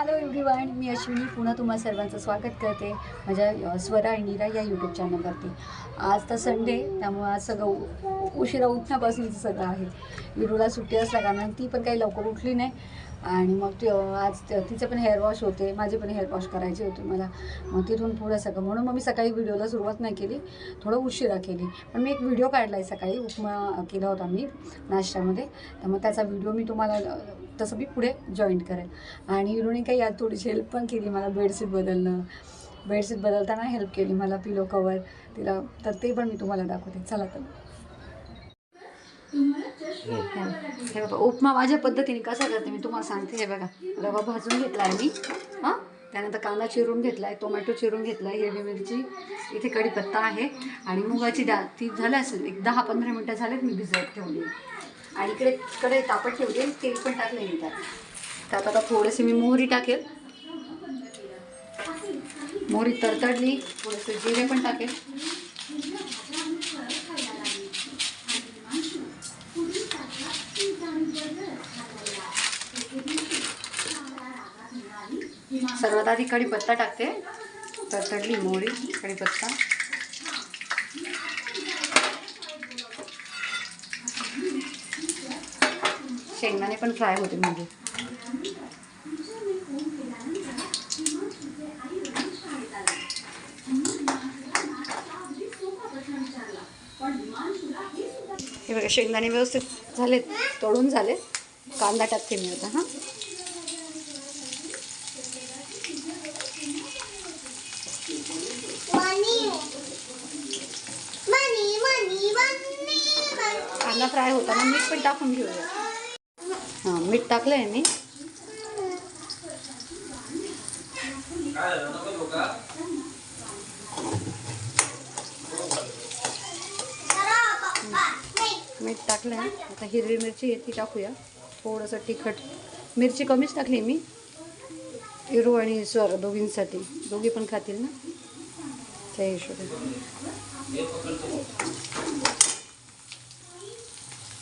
Hello everyone मी अश्विनी. पुन्हा तुम्हा सर्वांचं स्वागत करते. माझ्या स्वरा आणि नीरा या यूट्यूब चॅनलवरती आज तर संडे त्यामुळं आज सगळं उशिरा उठण्यापासूनचं सगळं आहे. विरूला सुट्टी असल्या कारणाने ती पण काही लवकर उठली नाही. आणि मग ती आज तिचं पण हेअर वॉश होते माझे पण हेअर वॉश करायचे होते मला. मग तिथून पुढं सगळं म्हणून मग मी सकाळी व्हिडिओला सुरुवात नाही केली थोडं उशिरा केली. पण मी एक व्हिडिओ काढला आहे सकाळी उपमा केला होता मी नाश्त्यामध्ये. तर मग त्याचा व्हिडिओ मी तुम्हाला तसं मी पुढे जॉईंट करेल. आणि हिरोने काही यात थोडीशी हेल्प पण केली मला बेडशीट बदलणं. बेडशीट बदलताना हेल्प केली मला पिलो कवर तिला तर ते पण मी तुम्हाला दाखवते. चला तर. हे बघा उपमा माझ्या पद्धतीने कसा करते मी तुम्हाला सांगते. हे बघा रवा भाजून घेतला आहे मी. हां? त्यानंतर कांदा चिरून घेतला आहे टोमॅटो चिरून घेतला आहे हिरवी मिरची इथे कढीपत्ता आहे. आणि मुगाची डाळ ती झाली असेल एक दहा पंधरा मिनटं झालेत मी भिजवत ठेवली. आणि इकडे कडे तापत ठेवली तेल पण टाकले मी त्यात. त्यात आता थोडेसे मी मोहरी टाकेल. मोहरी तरतडली थोडेसे जिरे पण टाकेल. सर्वात आधी कढीपत्ता टाकते. तडतडली मोहरी कढीपत्ता शेंगदाणे पण फ्राय होते म्हणजे. हे बघा शेंगदाणे व्यवस्थित झालेत तोडून झाले कांदा टाकते मी आता हां. कांदा फ्राय होताना मीठ पण टाकून घेऊया. हां मीठ टाकलं आहे मी मीठ टाकलं आहे आता हिरवी मिरची आहे ती टाकूया. थोडंसं तिखट. मिरची कमीच टाकली मी. हिरू आणि स्वर दोघींसाठी. दोघी पण खातील ना? त्या हिशोबाने.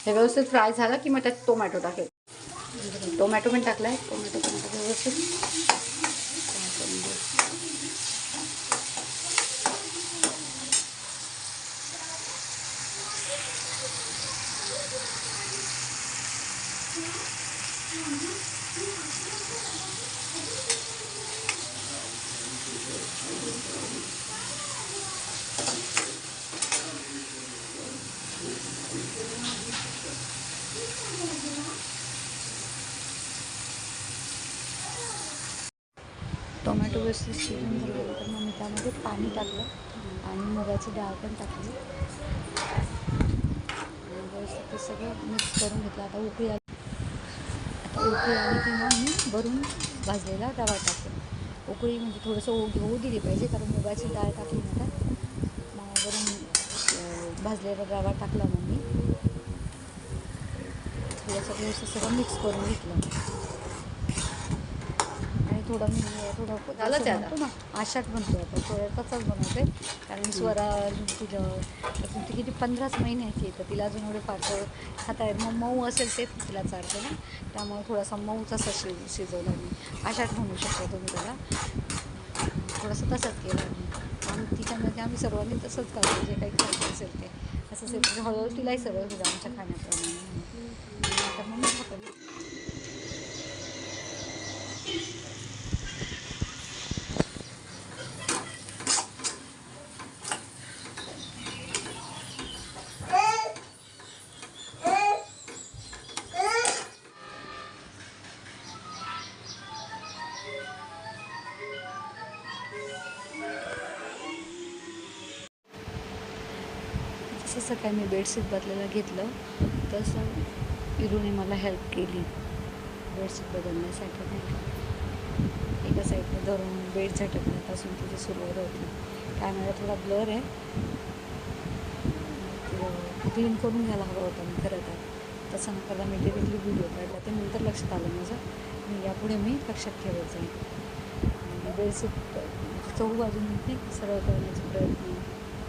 हे व्यवस्थित फ्राय झालं की मग त्यात टोमॅटो टाकेल. टोमॅटो पण टाकला आहे टोमॅटो पण टाकलं व्यवस्थित फ्राय करून घेऊ. टोमॅटो व्यवस्थित शिजून तर मग मी त्यामध्ये पाणी टाकलं आणि मुगाची डाळ पण टाकली. व्यवस्थित ते सगळं मिक्स करून घेतलं. आता उकळी आली. आता उकळी आली की मग मी भरून भाजलेला रवा टाकेल उकळी म्हणजे थोडंसं उ होऊ दिली पाहिजे कारण मुगाची डाळ टाकली ना तर मग वरून भाजलेला रवा टाकला मग मी. थोडंसं व्यवस्थित सगळं मिक्स करून घेतलं. थोडं मी थोडं झालं ते आता? ना आशात म्हणतो आता थोडं तसंच बनवते. कारण स्वरा तिला अजून ती किती पंधराच महिन्याची तर तिला अजून एवढे पातळ खाता येत मग मऊ असेल तेच तिला चालतं ना त्यामुळे थोडासा मऊच असा शिज शिजवला मी. आशात म्हणू शकता तुम्ही त्याला. थोडंसं तसंच केलं आणि तिच्यामध्ये आम्ही सर्वांनी तसंच करतो जे काही खायचं असेल ते. असं हळूहळू तिलाही सवय होईल आमच्या खाण्याप्रमाणे. तर मग जसं सकाळी मी बेडशीट बदलायला घेतलं तसं इरूने मला हेल्प केली. बेडशीट बदलण्यासाठी नाही का? एका साईडने धरून बेड झटकण्यापासून तिची सुरुवात होती. कॅमेरा थोडा ब्लर आहे. क्लीन करून घ्यायला हवा होता मी खरं तर. तसं न करता मी डिरेक्टली व्हिडिओ काढला. ते नंतर लक्षात आलं माझं. मी यापुढे मी लक्षात ठेवायचं आहे बेडशीट चौक बाजून नाही सरळ करण्याचा प्रयत्न.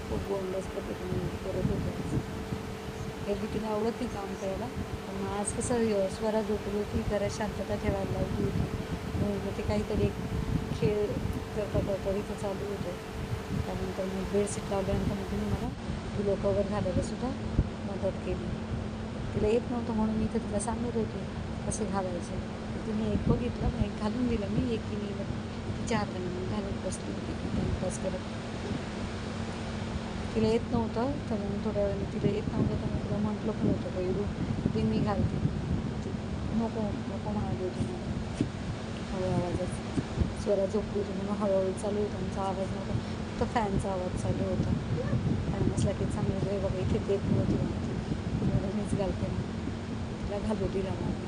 खूप गोंडस पद्धतीने करत होते एरवी तिला आवडत नाही काम करायला? पण आज कसं य- स्वरा झोपली होती घरात शांतता ठेवायला लावली होती. मग ते काहीतरी एक खेळ करता करता इथे चालू होतं. त्यानंतर मग बेडशीट लावल्यानंतर मग तिने मला पिलो कवर घालायला सुद्धा मदत केली. तिला येत नव्हतं म्हणून मी इथं तिला सांगत होते कसं घालायचे? तिने एक बघितलं मग एक घालून दिलं मी एक तिने मग तिच्या हाताने मग घालून बसली होती टाईमपास करत. तिला येत नव्हतं तर मग थोड्या वेळाने तिला येत नव्हतं तर मग तिला म्हटलं पण होतं का रूप ते मी घालते. नको नको म्हणाली होती हळू आवाजात स्वरा झोपली होती म्हणून हळूहळू चालू होता आमचा आवाज नव्हता. फक्त फॅनचा आवाज चालू होता. फॅन असला की चांगलं वेळ बघा इथे देत नव्हती म्हणते मीच घालते तिला घालू दिला मग.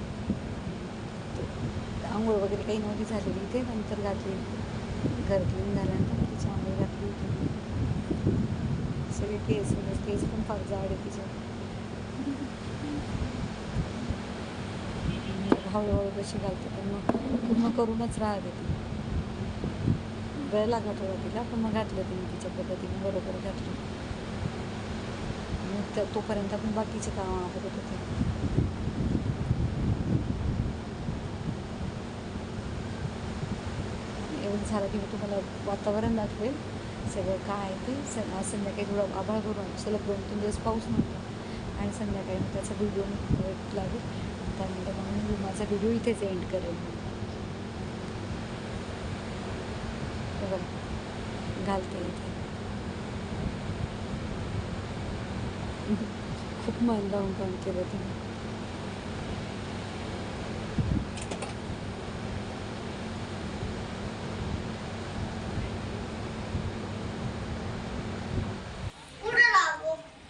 आंघोळ वगैरे काही नव्हती झालेली इथे नंतर घातली. घर क्लीन झाल्यानंतर तिची आंघोळ घातली होती. सगळे केस म्हणजे केस पण फार जाड आहे तिचे. हळूहळू कशी घालते पण मग पूर्ण करूनच राहते ती. वेळ लागत होता तिला पण मग घातलं तिने तिच्या पद्धतीने बरोबर घातलं. मग त्या तोपर्यंत आपण बाकीचे कामं बघत होते. एवढं झालं की मी तुम्हाला वातावरण दाखवेल सगळं काय आहे ते स आज संध्याकाळी थोडं आभाळ करून सलग दोन तीन दिवस पाऊस नव्हता. आणि संध्याकाळी मग त्याचा व्हिडिओ लागेल. त्यानंतर मग मी माझा व्हिडिओ इथेच एंड करेल. बघा घालते इथे. खूप मन लावून काम केलं तिने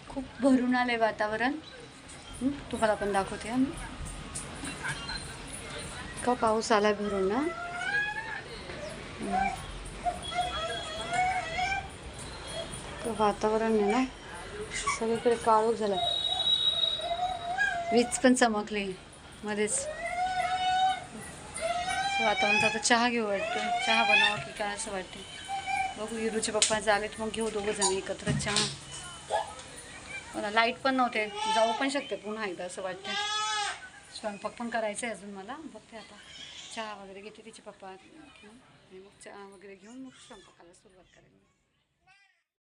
खूप भरून आले वातावरण. तुम्हाला पण दाखवते आम्ही का पाऊस आला भरून ना? तर वातावरण आहे ना सगळीकडे काळोख झाला वीज पण चमकली मध्येच. वातावरणात आता चहा घेऊ वाटतं. चहा बनावा की काय असं वाटते बघू हिरूचे पप्पा झालेत मग घेऊ दोघं जण एकत्र चहा. मला लाइट पण नव्हते. जाऊ पण शकते पुन्हा एकदा असं वाटतं स्वयंपाक पण करायचं आहे अजून मला. बघते आता. चहा वगैरे घेते तिचे पप्पा. घेऊन आणि मग चहा वगैरे घेऊन मग स्वयंपाकाला सुरुवात करेन